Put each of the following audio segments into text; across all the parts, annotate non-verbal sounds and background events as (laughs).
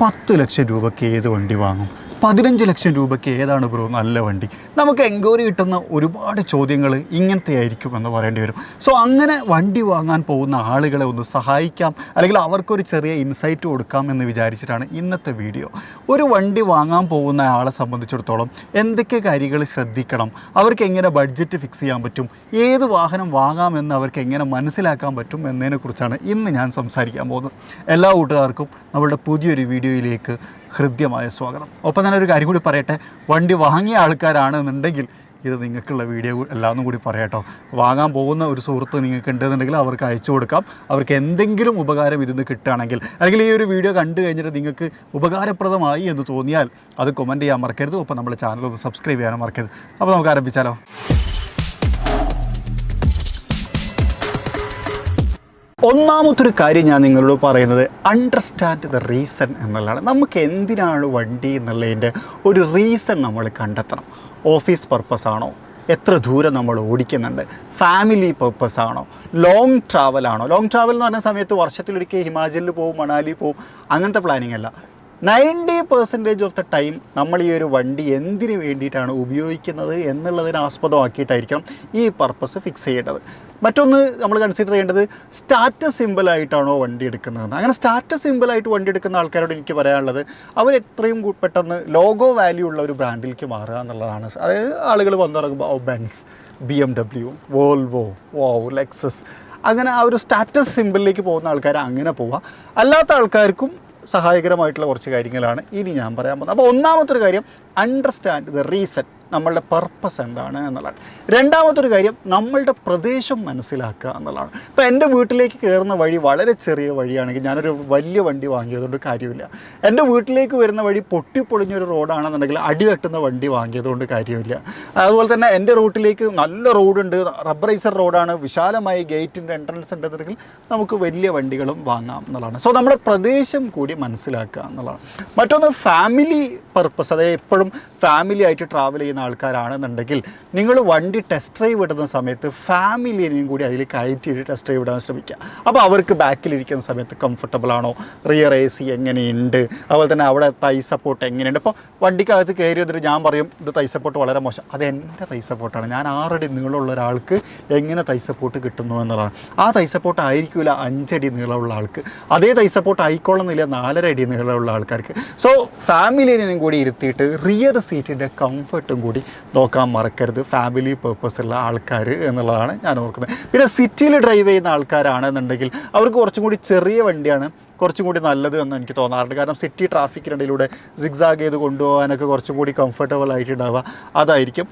പത്ത് ലക്ഷം രൂപയ്ക്ക് ഏത് വണ്ടി വാങ്ങും? പതിനഞ്ച് ലക്ഷം രൂപയ്ക്ക് ഏതാണ് ബ്രോ നല്ല വണ്ടി? നമുക്ക് എൻക്വയറി കിട്ടുന്ന ഒരുപാട് ചോദ്യങ്ങൾ ഇങ്ങനത്തെ ആയിരിക്കും എന്ന് പറയേണ്ടി വരും. സോ അങ്ങനെ വണ്ടി വാങ്ങാൻ പോകുന്ന ആളുകളെ ഒന്ന് സഹായിക്കാം അല്ലെങ്കിൽ അവർക്കൊരു ചെറിയ ഇൻസൈറ്റ് കൊടുക്കാം എന്ന് വിചാരിച്ചിട്ടാണ് ഇന്നത്തെ വീഡിയോ ഒരു വണ്ടി വാങ്ങാൻ പോകുന്ന ആളെ സംബന്ധിച്ചിടത്തോളം എന്തൊക്കെ കാര്യങ്ങൾ ശ്രദ്ധിക്കണം? അവർക്ക് എങ്ങനെ ബഡ്ജറ്റ് ഫിക്സ് ചെയ്യാൻ പറ്റും? ഏത് വാഹനം വാങ്ങാമെന്ന് അവർക്ക് എങ്ങനെ മനസ്സിലാക്കാൻ പറ്റും എന്നതിനെക്കുറിച്ചാണ് ഇന്ന് ഞാൻ സംസാരിക്കാൻ പോകുന്നത്. എല്ലാ കൂട്ടുകാർക്കും നമ്മളുടെ പുതിയൊരു വീഡിയോയിലേക്ക് ഹൃദ്യമായ സ്വാഗതം. ഒപ്പം തന്നെ ഒരു കാര്യം കൂടി പറയട്ടെ. വണ്ടി വാങ്ങിയ ആൾക്കാരാണെന്നുണ്ടെങ്കിൽ ഇത് നിങ്ങൾക്കുള്ള വീഡിയോ എല്ലാം കൂടി പറയാട്ടോ വാങ്ങാൻ പോകുന്ന ഒരു സുഹൃത്ത് നിങ്ങൾക്ക് ഉണ്ടെന്നുണ്ടെങ്കിൽ അവർക്ക് അയച്ചു കൊടുക്കാം. അവർക്ക് എന്തെങ്കിലും ഉപകാരം ഇതിന്ന് കിട്ടുകയാണെങ്കിൽ അല്ലെങ്കിൽ ഈ ഒരു വീഡിയോ കണ്ടു കഴിഞ്ഞിട്ട് നിങ്ങൾക്ക് ഉപകാരപ്രദമായി എന്ന് തോന്നിയാൽ അത് കൊമന്റ് ചെയ്യാൻ മറക്കരുത്. ഒപ്പം നമ്മുടെ ചാനൽ ഒന്ന് സബ്സ്ക്രൈബ് ചെയ്യാനും മറക്കരുത്. അപ്പോൾ നമുക്ക് ആരംഭിച്ചാലോ? ഒന്നാമത്തൊരു കാര്യം ഞാൻ നിങ്ങളോട് പറയുന്നത് അണ്ടർസ്റ്റാൻഡ് ദ റീസൺ എന്നുള്ളതാണ്. നമുക്ക് എന്തിനാണ് വണ്ടി എന്നുള്ളതിന്റെ ഒരു റീസൺ നമ്മൾ കണ്ടെത്തണം. ഓഫീസ് പർപ്പസ് ആണോ? എത്ര ദൂരം നമ്മൾ ഓടിക്കുന്നുണ്ട്? ഫാമിലി പർപ്പസ് ആണോ? ലോങ് ട്രാവൽ ആണോ? ലോങ് ട്രാവൽ എന്ന് പറഞ്ഞ സമയത്ത് വർഷത്തിലൊരിക്കൽ ഹിമാചലിൽ പോവും മണാലി പോവും അങ്ങനത്തെ പ്ലാനിങ് അല്ല. Ninety percentage of the time നമ്മൾ ഈ ഒരു വണ്ടി എന്തിനു വേണ്ടിയിട്ടാണ് ഉപയോഗിക്കുന്നത് എന്നുള്ളതിനെ ആസ്പദമാക്കിയിട്ടായിരിക്കണം ഈ പർപ്പസ് ഫിക്സ് ചെയ്യേണ്ടത്. മറ്റൊന്ന് നമ്മൾ കൺസിഡർ ചെയ്യേണ്ടത് സ്റ്റാറ്റസ് സിമ്പിളായിട്ടാണോ വണ്ടി എടുക്കുന്നത് അങ്ങനെ സ്റ്റാറ്റസ് സിമ്പിളായിട്ട് വണ്ടി എടുക്കുന്ന ആൾക്കാരോട് എനിക്ക് പറയാനുള്ളത് അവർ എത്രയും പെട്ടെന്ന് ലോഗോ വാല്യൂ ഉള്ള ഒരു ബ്രാൻഡിലേക്ക് മാറുക എന്നുള്ളതാണ്. അതായത് ആളുകൾ വന്നിറങ്ങുമ്പോൾ Benz B M W Volvo വോ ലെക്സസ് അങ്ങനെ ആ ഒരു സ്റ്റാറ്റസ് സിമ്പിളിലേക്ക് പോകുന്ന ആൾക്കാർ അങ്ങനെ പോവുക. അല്ലാത്ത ആൾക്കാർക്കും സഹായകരമായിട്ടുള്ള കുറച്ച് കാര്യങ്ങളാണ് ഇനി ഞാൻ പറയാൻ പോകുന്നത്. അപ്പോൾ ഒന്നാമത്തെ ഒരു കാര്യം അണ്ടർസ്റ്റാൻഡ് ദ റീസൺ നമ്മളുടെ പർപ്പസ് എന്താണ് എന്നുള്ളതാണ്. രണ്ടാമത്തൊരു കാര്യം നമ്മളുടെ പ്രദേശം മനസ്സിലാക്കുക എന്നുള്ളതാണ്. ഇപ്പോൾ എന്റെ വീട്ടിലേക്ക് കയറുന്ന വഴി വളരെ ചെറിയ വഴിയാണെങ്കിൽ ഞാനൊരു വലിയ വണ്ടി വാങ്ങിയതുകൊണ്ട് കാര്യമില്ല. എന്റെ വീട്ടിലേക്ക് വരുന്ന വഴി പൊട്ടിപ്പൊളിഞ്ഞൊരു റോഡാണെന്നുണ്ടെങ്കിൽ അടി തട്ടുന്ന വണ്ടി വാങ്ങിയതുകൊണ്ട് കാര്യമില്ല. അതുപോലെ തന്നെ എന്റെ റൂട്ടിലേക്ക് നല്ല റോഡുണ്ട് റബ്ബറൈസർ റോഡാണ് വിശാലമായ ഗേറ്റിന്റെ എൻട്രൻസ് ഉണ്ടെന്നുണ്ടെങ്കിൽ നമുക്ക് വലിയ വണ്ടികളും വാങ്ങാം എന്നുള്ളതാണ്. സോ നമ്മുടെ പ്രദേശം കൂടി മനസ്സിലാക്കുക എന്നുള്ളതാണ്. മറ്റൊന്ന് ഫാമിലി പർപ്പസ് അതായത് എപ്പോഴും ഫാമിലി ആയിട്ട് ട്രാവൽ ചെയ്യുന്ന ആൾക്കാരാണെന്നുണ്ടെങ്കിൽ നിങ്ങൾ വണ്ടി ടെസ്റ്റ് ഡ്രൈവ് ഇടുന്ന സമയത്ത് ഫാമിലിയെയും കൂടി അതിൽ കയറ്റി ടെസ്റ്റ് ഡ്രൈവ് ഇടാൻ ശ്രമിക്കുക. അപ്പോൾ അവർക്ക് ബാക്കിലിരിക്കുന്ന സമയത്ത് കംഫർട്ടബിൾ ആണോ? റിയർ എ സി എങ്ങനെയുണ്ട്? അതുപോലെ തന്നെ അവിടെ തൈ സപ്പോർട്ട് എങ്ങനെയുണ്ട്? അപ്പോൾ വണ്ടിക്കകത്ത് കയറി വന്നിട്ട് ഞാൻ പറയും ഇത് തൈ സപ്പോർട്ട് വളരെ മോശം. അത് എന്റെ തൈ സപ്പോർട്ടാണ് ഞാൻ ആറടി നീളമുള്ള ഒരാൾക്ക് എങ്ങനെ തൈ സപ്പോർട്ട് കിട്ടുന്നു എന്നുള്ളതാണ്. ആ തൈ സപ്പോർട്ട് ആയിരിക്കില്ല അഞ്ചടി നീളമുള്ള ആൾക്ക്. അതേ തൈ സപ്പോർട്ട് ആയിക്കോളുന്നില്ല നാലര അടി നീളമുള്ള ആൾക്കാർക്ക്. സോ ഫാമിലിനെയും കൂടി ഇരുത്തിയിട്ട് റിയർ സീറ്റിന്റെ കംഫർട്ടും കൂടി നോക്കാൻ മറക്കരുത്. ഫാമിലി പേർപ്പസ് ഉള്ള ആൾക്കാർ എന്നുള്ളതാണ് ഞാൻ ഓർക്കുന്നത്. പിന്നെ സിറ്റിയിൽ ഡ്രൈവ് ചെയ്യുന്ന ആൾക്കാരാണെന്നുണ്ടെങ്കിൽ അവർക്ക് കുറച്ചും കൂടി ചെറിയ വണ്ടിയാണ് കുറച്ചും കൂടി നല്ലത് എന്ന് എനിക്ക് തോന്നാറുണ്ട്. കാരണം സിറ്റി ട്രാഫിക്കിനിടയിലൂടെ സിഗ്സാഗ് ചെയ്ത് കൊണ്ടുപോകാനൊക്കെ കുറച്ചും കൂടി കംഫർട്ടബിൾ ആയിട്ടുണ്ടാവുക. അതായിരിക്കും.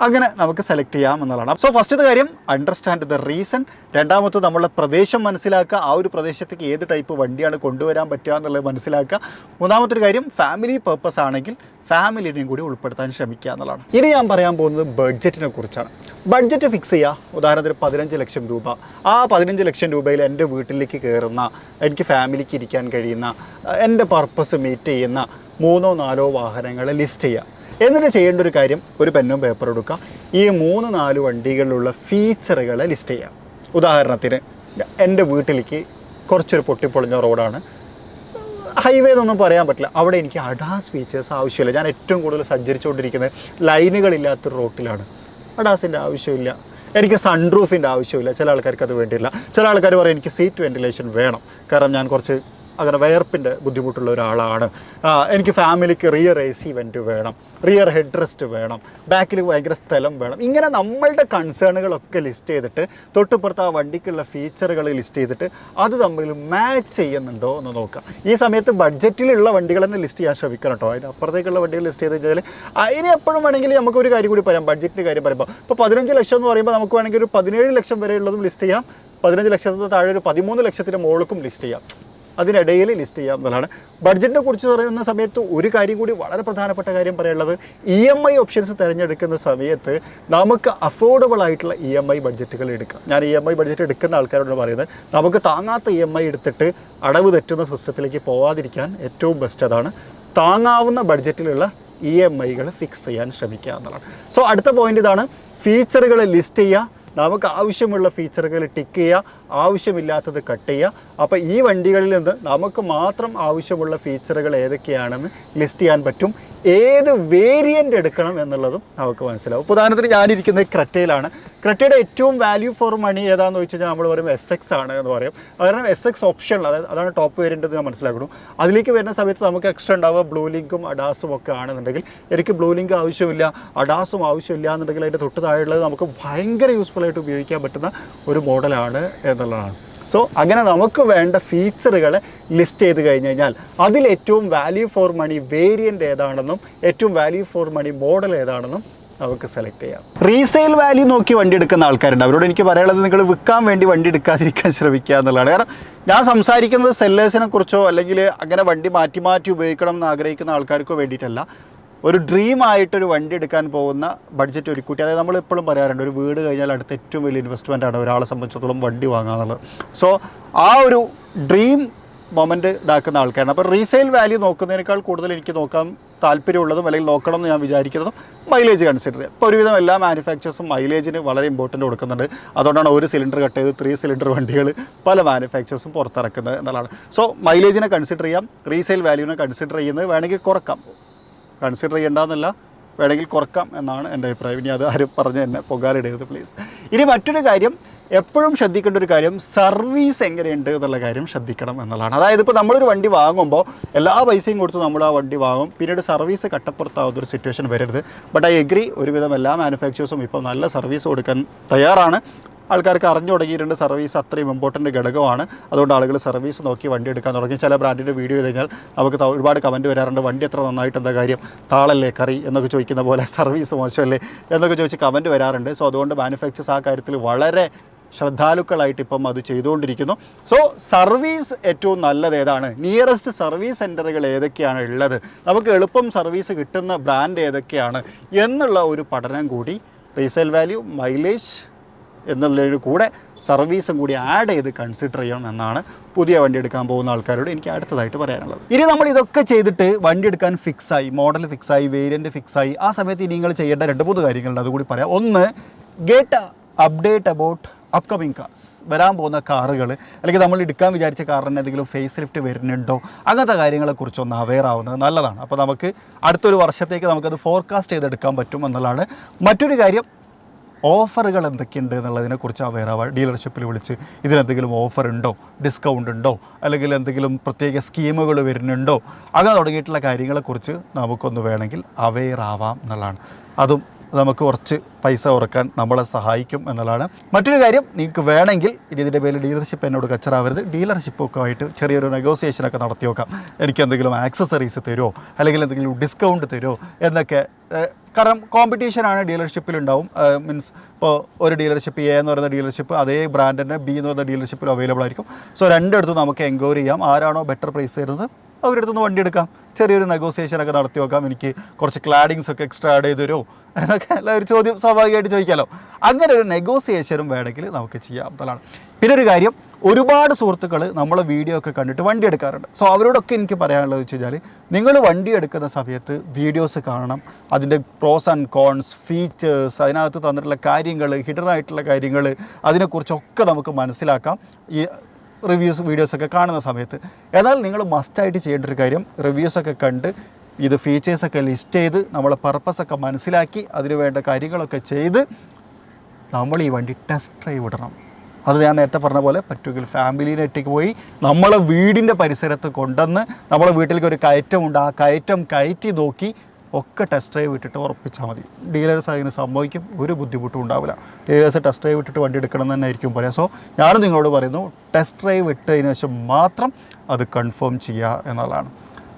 അങ്ങനെ നമുക്ക് സെലക്ട് ചെയ്യാം എന്നുള്ളതാണ്. സോ ഫസ്റ്റത്തെ കാര്യം അണ്ടർസ്റ്റാൻഡ് ദ റീസൺ രണ്ടാമത്തെ നമ്മളെ പ്രദേശം മനസ്സിലാക്കുക. ആ ഒരു പ്രദേശത്തേക്ക് ഏത് ടൈപ്പ് വണ്ടിയാണ് കൊണ്ടുവരാൻ പറ്റുക എന്നുള്ളത് മനസ്സിലാക്കുക. മൂന്നാമത്തെ ഒരു കാര്യം ഫാമിലി പർപ്പസ് ആണെങ്കിൽ ഫാമിലിനെയും കൂടി ഉൾപ്പെടുത്താൻ ശ്രമിക്കുക എന്നുള്ളതാണ്. ഇനി ഞാൻ പറയാൻ പോകുന്നത് ബഡ്ജറ്റിനെ കുറിച്ചാണ്. ബഡ്ജറ്റ് ഫിക്സ് ചെയ്യുക ഉദാഹരണത്തിന് പതിനഞ്ച് ലക്ഷം രൂപ. ആ പതിനഞ്ച് ലക്ഷം രൂപയിൽ എന്റെ വീട്ടിലേക്ക് കയറുന്ന എനിക്ക് ഫാമിലിക്ക് ഇരിക്കാൻ കഴിയുന്ന എന്റെ പർപ്പസ് മീറ്റ് ചെയ്യുന്ന മൂന്നോ നാലോ വാഹനങ്ങൾ ലിസ്റ്റ് ചെയ്യുക എന്നിട്ട് ചെയ്യേണ്ട ഒരു കാര്യം ഒരു പെന്നും പേപ്പറും എടുക്കുക ഈ മൂന്ന് നാല് വണ്ടികളിലുള്ള ഫീച്ചറുകളെ ലിസ്റ്റ് ചെയ്യാം. ഉദാഹരണത്തിന് എന്റെ വീട്ടിലേക്ക് കുറച്ചൊരു പൊട്ടിപ്പൊളിഞ്ഞ റോഡാണ്. ഹൈവേ എന്നൊന്നും പറയാൻ പറ്റില്ല. അവിടെ എനിക്ക് അഡാസ് ഫീച്ചേഴ്സ് ആവശ്യമില്ല. ഞാൻ ഏറ്റവും കൂടുതൽ സഞ്ചരിച്ചുകൊണ്ടിരിക്കുന്നത് ലൈനുകളില്ലാത്തൊരു റോട്ടിലാണ് അഡാസിന്റെ ആവശ്യമില്ല. എനിക്ക് സൺറൂഫിന്റെ ആവശ്യമില്ല. ചില ആൾക്കാർക്ക് അത് വേണ്ടിയില്ല. ചില ആൾക്കാർ പറയും എനിക്ക് സീറ്റ് വെന്റിലേഷൻ വേണം. കാരണം ഞാൻ കുറച്ച് അങ്ങനെ വയർപ്പിന്റെ ബുദ്ധിമുട്ടുള്ള ഒരാളാണ്. എനിക്ക് ഫാമിലിക്ക് റിയർ എ സി വെന്റ് വേണം. റിയർ ഹെഡ് റെസ്റ്റ് വേണം ബാക്കിൽ ഭയങ്കര സ്ഥലം വേണം. ഇങ്ങനെ നമ്മളുടെ കൺസേണുകളൊക്കെ ലിസ്റ്റ് ചെയ്തിട്ട് തൊട്ടുപുറത്ത് ആ വണ്ടിക്കുള്ള ഫീച്ചറുകൾ ലിസ്റ്റ് ചെയ്തിട്ട് അത് തമ്മിൽ മാച്ച് ചെയ്യുന്നുണ്ടോ എന്ന് നോക്കുക ഈ സമയത്ത് ബഡ്ജറ്റിലുള്ള വണ്ടികൾ തന്നെ ലിസ്റ്റ് ചെയ്യാൻ ശ്രമിക്കണം കേട്ടോ. അതിന് അപ്പുറത്തേക്കുള്ള വണ്ടികൾ ലിസ്റ്റ് ചെയ്ത് കഴിഞ്ഞാൽ അതിന് എപ്പോഴും വേണമെങ്കിൽ നമുക്ക് ഒരു കാര്യം കൂടി പറയാം. ബഡ്ജറ്റിന്റെ കാര്യം പറയുമ്പോൾ ഇപ്പോൾ പതിനഞ്ച് ലക്ഷം എന്ന് പറയുമ്പോൾ നമുക്ക് വേണമെങ്കിൽ ഒരു പതിനേഴ് ലക്ഷം വരെയുള്ളതും ലിസ്റ്റ് ചെയ്യാം. പതിനഞ്ച് ലക്ഷത്തിന് താഴെ ഒരു പതിമൂന്ന് ലക്ഷത്തിന് മുകൾക്കും ലിസ്റ്റ് ചെയ്യാം. അതിനിടയിൽ ലിസ്റ്റ് ചെയ്യാം എന്നുള്ളതാണ് ബഡ്ജറ്റിനെ കുറിച്ച് പറയുന്ന സമയത്ത് ഒരു കാര്യം കൂടി വളരെ പ്രധാനപ്പെട്ട കാര്യം പറയാനുള്ളത്. ഇ എം ഐ ഓപ്ഷൻസ് തിരഞ്ഞെടുക്കുന്ന സമയത്ത് നമുക്ക് അഫോർഡബിൾ ആയിട്ടുള്ള ഇ എം ഐ ബഡ്ജറ്റുകൾ എടുക്കാം. ഞാൻ ഇ എം ഐ ബഡ്ജറ്റ് എടുക്കുന്ന ആൾക്കാരോട് പറയുന്നത് നമുക്ക് താങ്ങാത്ത ഇ എം ഐ എടുത്തിട്ട് അടവ് തെറ്റുന്ന സിസ്റ്റത്തിലേക്ക് പോവാതിരിക്കാൻ ഏറ്റവും ബെസ്റ്റ് അതാണ്. താങ്ങാവുന്ന ബഡ്ജറ്റിലുള്ള ഇ എം ഐകൾ ഫിക്സ് ചെയ്യാൻ ശ്രമിക്കുക എന്നുള്ളതാണ് സോ അടുത്ത പോയിന്റ് ഇതാണ് ഫീച്ചറുകൾ ലിസ്റ്റ് ചെയ്യുക. നമുക്ക് ആവശ്യമുള്ള ഫീച്ചറുകൾ ടിക്ക് ചെയ്യുക ആവശ്യമില്ലാത്തത് കട്ട് ചെയ്യുക. അപ്പോൾ ഈ വണ്ടികളിൽ നിന്ന് നമുക്ക് മാത്രം ആവശ്യമുള്ള ഫീച്ചറുകൾ ഏതൊക്കെയാണെന്ന് ലിസ്റ്റ് ചെയ്യാൻ പറ്റും. ഏത് വേരിയന്റ് എടുക്കണം എന്നുള്ളതും നമുക്ക് മനസ്സിലാവും. ഉദാഹരണത്തിന് ഞാനിരിക്കുന്നത് ക്രെറ്റയിലാണ്. ക്രെറ്റയുടെ ഏറ്റവും വാല്യൂ ഫോർ മണി ഏതാണെന്ന് വെച്ച് കഴിഞ്ഞാൽ നമ്മൾ പറയും എസ് എക്സ് ആണ് എന്ന് പറയും. കാരണം എസ് എക്സ് ഓപ്ഷനിൽ അതായത് അതാണ് ടോപ്പ് വേരിയന്റ് ഞാൻ മനസ്സിലാക്കണം അതിലേക്ക് വരുന്ന സമയത്ത് നമുക്ക് എക്സ്ട്രാ ഉണ്ടാവുക ബ്ലൂ ലിങ്കും അഡാസും ഒക്കെ ആണെന്നുണ്ടെങ്കിൽ എനിക്ക് ബ്ലൂ ലിങ്ക് ആവശ്യമില്ല അഡാസും ആവശ്യമില്ല എന്നുണ്ടെങ്കിൽ അതിന്റെ തൊട്ട് താഴെയുള്ളത് നമുക്ക് ഭയങ്കര യൂസ്ഫുൾ ആയിട്ട് ഉപയോഗിക്കാൻ പറ്റുന്ന ഒരു മോഡലാണ് എന്നുള്ളതാണ്. സോ അങ്ങനെ നമുക്ക് വേണ്ട ഫീച്ചറുകൾ ലിസ്റ്റ് ചെയ്ത് കഴിഞ്ഞ് കഴിഞ്ഞാൽ അതിൽ ഏറ്റവും വാല്യൂ ഫോർ മണി വേരിയന്റ് ഏതാണെന്നും ഏറ്റവും വാല്യൂ ഫോർ മണി മോഡൽ ഏതാണെന്നും നമുക്ക് സെലക്ട് ചെയ്യാം. റീസെയിൽ വാല്യൂ നോക്കി വണ്ടി എടുക്കുന്ന ആൾക്കാരുണ്ട്. അവരോട് എനിക്ക് പറയാനുള്ളത് നിങ്ങൾ വിൽക്കാൻ വേണ്ടി വണ്ടി എടുക്കാതിരിക്കാൻ ശ്രമിക്കുക എന്നുള്ളതാണ്. കാരണം ഞാൻ സംസാരിക്കുന്നത് സെല്ലേഴ്സിനെ കുറിച്ചോ അല്ലെങ്കിൽ അങ്ങനെ വണ്ടി മാറ്റി മാറ്റി ഉപയോഗിക്കണം എന്ന് ആഗ്രഹിക്കുന്ന ആൾക്കാർക്കോ വേണ്ടിയിട്ടല്ല. ഒരു ഡ്രീം ആയിട്ടൊരു വണ്ടി എടുക്കാൻ പോകുന്ന ബഡ്ജറ്റ് ഒരു കുട്ടി. അതായത് നമ്മൾ എപ്പോഴും പറയാറുണ്ട് ഒരു വീട് കഴിഞ്ഞാൽ അടുത്ത ഏറ്റവും വലിയ ഇൻവെസ്റ്റ്മെന്റ് ആണ് ഒരാളെ സംബന്ധിച്ചിടത്തോളം വണ്ടി വാങ്ങാന്നുള്ളത്. സോ ആ ഒരു ഡ്രീം മൊമെന്റ് ഇതാക്കുന്ന ആൾക്കാരാണ്. അപ്പോൾ റീസെയിൽ വാല്യൂ നോക്കുന്നതിനേക്കാൾ കൂടുതൽ എനിക്ക് നോക്കാൻ താല്പര്യമുള്ളതും അല്ലെങ്കിൽ നോക്കണം എന്ന് ഞാൻ വിചാരിക്കുന്നതും മൈലേജ് കൺസിഡർ ചെയ്യുക ഇപ്പോൾ ഒരുവിധം എല്ലാ മാനുഫാക്ചേഴ്സും മൈലേജിന് വളരെ ഇമ്പോർട്ടന്റ് കൊടുക്കുന്നുണ്ട്. അതുകൊണ്ടാണ് ഒരു സിലിണ്ടർ കട്ട് ചെയ്ത് ത്രീ സിലിണ്ടർ വണ്ടികൾ പല മാനുഫാക്ചേഴ്സും പുറത്തിറക്കുന്നത് എന്നുള്ളതാണ്. സോ മൈലേജിനെ കൺസിഡർ ചെയ്യാം റീസെയിൽ വാല്യൂവിനെ കൺസിഡർ ചെയ്യുന്നത് വേണമെങ്കിൽ കുറക്കാം. കൺസിഡർ ചെയ്യേണ്ടതെന്നല്ല. വേണമെങ്കിൽ കുറക്കാം എന്നാണ് എന്റെ അഭിപ്രായം. ഇനി അത് ആരും പറഞ്ഞ് എന്നെ പൊങ്കാലിടരുത് പ്ലീസ് ഇനി മറ്റൊരു കാര്യം എപ്പോഴും ശ്രദ്ധിക്കേണ്ട ഒരു കാര്യം സർവീസ് എങ്ങനെയുണ്ട് എന്നുള്ള കാര്യം ശ്രദ്ധിക്കണം എന്നുള്ളതാണ്. അതായത് ഇപ്പോൾ നമ്മളൊരു വണ്ടി വാങ്ങുമ്പോൾ എല്ലാ പൈസയും കൊടുത്ത് നമ്മൾ ആ വണ്ടി വാങ്ങും. പിന്നീട് സർവീസ് കട്ടപ്പുറത്താവുന്ന ഒരു സിറ്റുവേഷൻ വരരുത്. ബട്ട് ഐ എഗ്രി ഒരുവിധം എല്ലാ മാനുഫാക്ചേഴ്സും ഇപ്പോൾ നല്ല സർവീസ് കൊടുക്കാൻ തയ്യാറാണ്. ആൾക്കാർക്ക് അറിഞ്ഞു തുടങ്ങിയിട്ടുണ്ട്. സർവീസ് അത്രയും ഇമ്പോർട്ടന്റ് ഘടകമാണ്. അതുകൊണ്ട് ആളുകൾ സർവീസ് നോക്കി വണ്ടി എടുക്കാൻ തുടങ്ങി. ചില ബ്രാൻഡിന്റെ വീഡിയോ ചെയ്ത് കഴിഞ്ഞാൽ നമുക്ക് ഒരുപാട് കമന്റ് വരാറുണ്ട്. വണ്ടി എത്ര നന്നായിട്ട് എന്താ കാര്യം? താളല്ലേ കറി എന്നൊക്കെ ചോദിക്കുന്ന പോലെ (laughs) സർവീസ് മോശമല്ലേ എന്നൊക്കെ ചോദിച്ച് കമന്റ് വരാറുണ്ട്. സോ അതുകൊണ്ട് മാനുഫാക്ചേഴ്സ് ആ കാര്യത്തിൽ വളരെ ശ്രദ്ധാലുക്കളായിട്ട് ഇപ്പം അത് ചെയ്തുകൊണ്ടിരിക്കുന്നു. സോ സർവീസ് ഏറ്റവും നല്ലത് ഏതാണ്? നിയറസ്റ്റ് സർവീസ് സെന്ററുകൾ ഏതൊക്കെയാണ് ഉള്ളത്? നമുക്ക് എളുപ്പം സർവീസ് കിട്ടുന്ന ബ്രാൻഡ് ഏതൊക്കെയാണ്? എന്നുള്ള ഒരു പഠനം കൂടി റീസെയിൽ വാല്യൂ മൈലേജ് എന്നുള്ളതിന് കൂടെ സർവീസും കൂടി ആഡ് ചെയ്ത് കൺസിഡർ ചെയ്യണം എന്നാണ് പുതിയ വണ്ടി എടുക്കാൻ പോകുന്ന ആൾക്കാരോട് എനിക്ക് അടുത്തതായിട്ട് പറയാനുള്ളത്. ഇനി നമ്മൾ ഇതൊക്കെ ചെയ്തിട്ട് വണ്ടി എടുക്കാൻ ഫിക്സായി മോഡൽ ഫിക്സായി വേരിയന്റ് ഫിക്സായി ആ സമയത്ത് ഇനി നിങ്ങൾ ചെയ്യേണ്ട രണ്ട് മൂന്ന് കാര്യങ്ങളുണ്ട്. അതുകൂടി പറയാം. ഒന്ന് get update about upcoming cars വരാൻ പോകുന്ന കാറുകൾ അല്ലെങ്കിൽ നമ്മൾ എടുക്കാൻ വിചാരിച്ച കാറിന് എന്തെങ്കിലും ഫേസ് ലിഫ്റ്റ് വരുന്നുണ്ടോ അങ്ങനത്തെ കാര്യങ്ങളെക്കുറിച്ചൊന്ന് അവെയർ ആവുന്നത് നല്ലതാണ്. അപ്പോൾ നമുക്ക് അടുത്തൊരു വർഷത്തേക്ക് നമുക്കത് ഫോർകാസ്റ്റ് ചെയ്തെടുക്കാൻ പറ്റും എന്നുള്ളതാണ് മറ്റൊരു കാര്യം. ഓഫറുകൾ എന്തൊക്കെയുണ്ട് എന്നുള്ളതിനെക്കുറിച്ച് അവെയർ ആവുക ഡീലർഷിപ്പിൽ വിളിച്ച് ഇതിനെന്തെങ്കിലും ഓഫർ ഉണ്ടോ ഡിസ്കൗണ്ട് ഉണ്ടോ അല്ലെങ്കിൽ എന്തെങ്കിലും പ്രത്യേക സ്കീമുകൾ വരുന്നുണ്ടോ? അങ്ങനെ തുടങ്ങിയിട്ടുള്ള കാര്യങ്ങളെക്കുറിച്ച് നമുക്കൊന്ന് വേണമെങ്കിൽ അവെയർ ആവാം എന്നുള്ളതാണ്. അതും നമുക്ക് കുറച്ച് പൈസ ഉറക്കാൻ നമ്മളെ സഹായിക്കും എന്നുള്ളതാണ്. മറ്റൊരു കാര്യം നിങ്ങൾക്ക് വേണമെങ്കിൽ ഇനി ഇതിന്റെ പേരിൽ ഡീലർഷിപ്പ് എന്നോട് കച്ചറാവരുത്. ഡീലർഷിപ്പൊക്കെ ആയിട്ട് ചെറിയൊരു നെഗോസിയേഷനൊക്കെ നടത്തി നോക്കാം. എനിക്ക് എന്തെങ്കിലും ആക്സസറീസ് തരുമോ? അല്ലെങ്കിൽ എന്തെങ്കിലും ഡിസ്കൗണ്ട് തരുമോ? എന്നൊക്കെ കാരണം കോമ്പറ്റീഷനാണ് ഡീലർഷിപ്പിൽ ഉണ്ടാവും. മീൻസ് ഇപ്പോൾ ഒരു ഡീലർഷിപ്പ് എ എന്ന് പറയുന്ന ഡീലർഷിപ്പ് അതേ ബ്രാൻഡിന്റെ ബി എന്ന് പറയുന്ന ഡീലർഷിപ്പിൽ അവൈലബിൾ ആയിരിക്കും. സോ രണ്ടിടത്തും നമുക്ക് എൻക്വയറി ചെയ്യാം. ആരാണോ ബെറ്റർ പ്രൈസ് തരുന്നത്? അവരുടെ അടുത്തുനിന്ന് വണ്ടി എടുക്കാം. ചെറിയൊരു നെഗോസിയേഷൻ ഒക്കെ നടത്തി നോക്കാം എനിക്ക് കുറച്ച് ക്ലാഡിങ്സ് ഒക്കെ എക്സ്ട്രാ ആഡ് ചെയ്ത് തരുമോ? എന്നൊക്കെ ഒരു ചോദ്യം സ്വാഭാവികമായിട്ട് ചോദിക്കാമല്ലോ അങ്ങനെ ഒരു നെഗോസിയേഷനും വേണമെങ്കിൽ നമുക്ക് ചെയ്യാം എന്നുള്ളതാണ്. പിന്നെ ഒരു കാര്യം ഒരുപാട് സുഹൃത്തുക്കൾ നമ്മളെ വീഡിയോ ഒക്കെ കണ്ടിട്ട് വണ്ടി എടുക്കാറുണ്ട്. സോ അവരോടൊക്കെ എനിക്ക് പറയാനുള്ളത് വെച്ച് കഴിഞ്ഞാൽ നിങ്ങൾ വണ്ടി എടുക്കുന്ന സമയത്ത് വീഡിയോസ് കാണണം. അതിന്റെ പ്രോസ് ആൻഡ് കോൺസ് ഫീച്ചേഴ്സ് അതിനകത്ത് തന്നിട്ടുള്ള കാര്യങ്ങൾ ഹിഡൻ ആയിട്ടുള്ള കാര്യങ്ങൾ അതിനെക്കുറിച്ചൊക്കെ നമുക്ക് മനസ്സിലാക്കാം. ഈ റിവ്യൂസ് വീഡിയോസൊക്കെ കാണുന്ന സമയത്ത്. എന്നാൽ നിങ്ങൾ മസ്റ്റായിട്ട് ചെയ്യേണ്ട ഒരു കാര്യം റിവ്യൂസൊക്കെ കണ്ട് ഇത് ഫീച്ചേഴ്സൊക്കെ ലിസ്റ്റ് ചെയ്ത് നമ്മളെ പർപ്പസൊക്കെ മനസ്സിലാക്കി അതിന് വേണ്ട കാര്യങ്ങളൊക്കെ ചെയ്ത് നമ്മൾ ഈ വണ്ടി ടെസ്റ്റ് ഡ്രൈവ് ഇടണം. അത് ഞാൻ നേരത്തെ പറഞ്ഞ പോലെ പറ്റുമെങ്കിൽ ഫാമിലീനായിട്ടേക്ക് പോയി നമ്മളെ വീടിന്റെ പരിസരത്ത് കൊണ്ടുവന്ന് നമ്മളെ വീട്ടിലേക്ക് ഒരു കയറ്റം ഉണ്ട് ആ കയറ്റം കയറ്റി നോക്കി ഒക്കെ ടെസ്റ്റ് ഡ്രൈവ് ഇട്ടിട്ട് ഉറപ്പിച്ചാൽ മതി. ഡീലേഴ്സ് അതിന് സംഭവിക്കും ഒരു ബുദ്ധിമുട്ടും ഉണ്ടാവില്ല. ഡീലേഴ്സ് ടെസ്റ്റ് ഡ്രൈവ് ഇട്ടിട്ട് വണ്ടി എടുക്കണം തന്നെ ആയിരിക്കും പറയാം. സോ ഞാനും നിങ്ങളോട് പറയുന്നു ടെസ്റ്റ് ഡ്രൈവ് ഇട്ടതിന് ശേഷം മാത്രം അത് കൺഫേം ചെയ്യുക എന്നുള്ളതാണ്.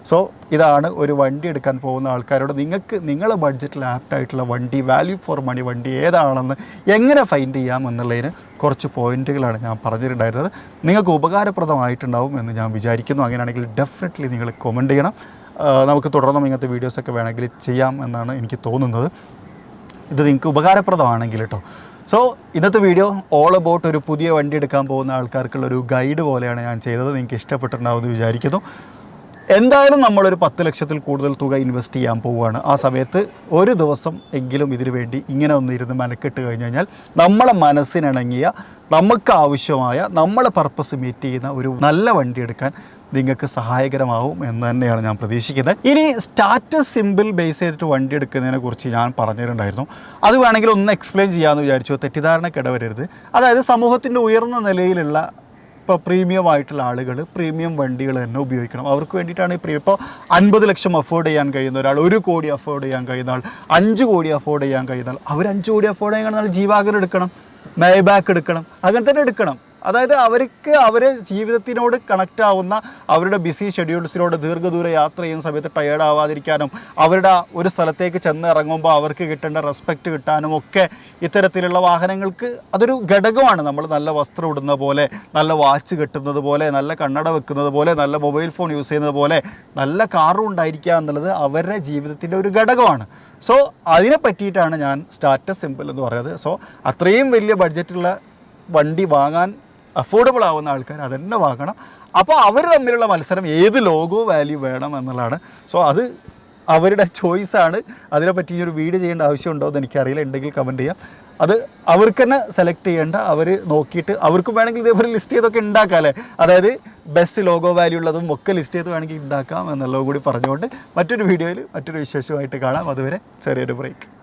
സോ ഇതാണ് ഒരു വണ്ടി എടുക്കാൻ പോകുന്ന ആൾക്കാരോട് നിങ്ങൾക്ക് നിങ്ങളെ ബഡ്ജറ്റിൽ ആപ്റ്റായിട്ടുള്ള വണ്ടി വാല്യൂ ഫോർ മണി വണ്ടി ഏതാണെന്ന് എങ്ങനെ ഫൈൻഡ് ചെയ്യാം എന്നുള്ളതിന് കുറച്ച് പോയിന്റുകളാണ് ഞാൻ പറഞ്ഞിട്ടുണ്ടായിരുന്നത്. നിങ്ങൾക്ക് ഉപകാരപ്രദമായിട്ടുണ്ടാവും എന്ന് ഞാൻ വിചാരിക്കുന്നു. അങ്ങനെയാണെങ്കിൽ ഡെഫിനറ്റ്ലി നിങ്ങൾ കമന്റ് ചെയ്യണം. നമുക്ക് തുടർന്നും ഇങ്ങനത്തെ വീഡിയോസൊക്കെ വേണമെങ്കിൽ ചെയ്യാം എന്നാണ് എനിക്ക് തോന്നുന്നത്. ഇത് നിങ്ങൾക്ക് ഉപകാരപ്രദമാണെങ്കിൽ കേട്ടോ സോ ഇന്നത്തെ വീഡിയോ ഓൾ അബൌട്ട് ഒരു പുതിയ വണ്ടി എടുക്കാൻ പോകുന്ന ആൾക്കാർക്കുള്ള ഒരു ഗൈഡ് പോലെയാണ് ഞാൻ ചെയ്തത്. നിങ്ങൾക്ക് ഇഷ്ടപ്പെട്ടിട്ടുണ്ടാവും എന്ന് വിചാരിക്കുന്നു. എന്തായാലും നമ്മളൊരു പത്ത് ലക്ഷത്തിൽ കൂടുതൽ തുക ഇൻവെസ്റ്റ് ചെയ്യാൻ പോവുകയാണ്. ആ സമയത്ത് ഒരു ദിവസം എങ്കിലും ഇതിനു വേണ്ടി ഇങ്ങനെ ഒന്ന് ഇരുന്ന് മെനക്കെട്ട് കഴിഞ്ഞ് കഴിഞ്ഞാൽ നമ്മളെ മനസ്സിനിണങ്ങിയ നമുക്ക് ആവശ്യമായ നമ്മളെ പർപ്പസ് മീറ്റ് ചെയ്യുന്ന ഒരു നല്ല വണ്ടി എടുക്കാൻ നിങ്ങൾക്ക് സഹായകരമാവും എന്ന് തന്നെയാണ് ഞാൻ പ്രതീക്ഷിക്കുന്നത്. ഇനി സ്റ്റാറ്റസ് സിമ്പിൾ ബേസ് ചെയ്തിട്ട് വണ്ടി എടുക്കുന്നതിനെ കുറിച്ച് ഞാൻ പറഞ്ഞിട്ടുണ്ടായിരുന്നു. അത് വേണമെങ്കിൽ ഒന്ന് എക്സ്പ്ലെയിൻ ചെയ്യാമെന്ന് വിചാരിച്ചു. തെറ്റിദ്ധാരണ കിടവരരുത് അതായത് സമൂഹത്തിന്റെ ഉയർന്ന നിലയിലുള്ള ഇപ്പോൾ പ്രീമിയം ആയിട്ടുള്ള ആളുകൾ പ്രീമിയം വണ്ടികൾ തന്നെ ഉപയോഗിക്കണം. അവർക്ക് വേണ്ടിയിട്ടാണ് ഈ ഇപ്പോൾ അൻപത് ലക്ഷം അഫോർഡ് ചെയ്യാൻ കഴിയുന്ന ഒരാൾ ഒരു കോടി അഫോർഡ് ചെയ്യാൻ കഴിയുന്ന ആൾ അഞ്ച് കോടി അഫോർഡ് ചെയ്യാൻ കഴിയുന്ന ആൾ അവർ അഞ്ച് കോടി അഫോർഡ് ചെയ്യാൻ കഴിയുന്ന ആൾ എടുക്കണം എടുക്കണം മേബാക്ക് എടുക്കണം അങ്ങനെ തന്നെ എടുക്കണം. അതായത് അവർക്ക് അവരെ ജീവിതത്തിനോട് കണക്റ്റ് ആവുന്ന അവരുടെ ബിസി ഷെഡ്യൂൾസിനോട് ദീർഘദൂര യാത്ര ചെയ്യുന്ന സമയത്ത് ടയേർഡ് ആവാതിരിക്കാനും അവരുടെ ഒരു സ്ഥലത്തേക്ക് ചെന്ന് ഇറങ്ങുമ്പോൾ അവർക്ക് കിട്ടേണ്ട റെസ്പെക്റ്റ് കിട്ടാനും ഒക്കെ ഇത്തരത്തിലുള്ള വാഹനങ്ങൾക്ക് അതൊരു ഘടകമാണ്. നമ്മൾ നല്ല വസ്ത്രം ഇടുന്ന പോലെ നല്ല വാച്ച് കെട്ടുന്നത് പോലെ നല്ല കണ്ണട വെക്കുന്നത് പോലെ നല്ല മൊബൈൽ ഫോൺ യൂസ് ചെയ്യുന്നത് പോലെ നല്ല കാറും ഉണ്ടായിരിക്കുക എന്നുള്ളത് അവരുടെ ജീവിതത്തിന്റെ ഒരു ഘടകമാണ്. സോ അതിനെ പറ്റിയിട്ടാണ് ഞാൻ സ്റ്റാറ്റസ് സിമ്പിൾ എന്ന് പറയുന്നത്. സോ അത്രയും വലിയ ബഡ്ജറ്റുള്ള വണ്ടി വാങ്ങാൻ അഫോർഡബിൾ ആവുന്ന ആൾക്കാർ അതന്നെ വാങ്ങണം. അപ്പോൾ അവർ തമ്മിലുള്ള മത്സരം ഏത് ലോഗോ വാല്യൂ വേണം എന്നുള്ളതാണ്. സോ അത് അവരുടെ ചോയ്സാണ് അതിനെപ്പറ്റി ഈ ഒരു വീഡിയോ ചെയ്യേണ്ട ആവശ്യമുണ്ടോ എന്ന് എനിക്കറിയില്ല. ഉണ്ടെങ്കിൽ കമന്റ് ചെയ്യാം. അത് അവർക്ക് തന്നെ സെലക്ട് ചെയ്യേണ്ട അവർ നോക്കിയിട്ട് അവർക്ക് വേണമെങ്കിൽ ഇതേപോലെ ലിസ്റ്റ് ചെയ്തൊക്കെ ഉണ്ടാക്കാം അല്ലേ? അതായത് ബെസ്റ്റ് ലോഗോ വാല്യൂ ഉള്ളതും ഒക്കെ ലിസ്റ്റ് ചെയ്ത് വേണമെങ്കിൽ ഉണ്ടാക്കാം എന്നുള്ളത് കൂടി പറഞ്ഞുകൊണ്ട് മറ്റൊരു വീഡിയോയിൽ മറ്റൊരു വിശേഷമായിട്ട് കാണാം. അതുവരെ ചെറിയൊരു ബ്രേക്ക്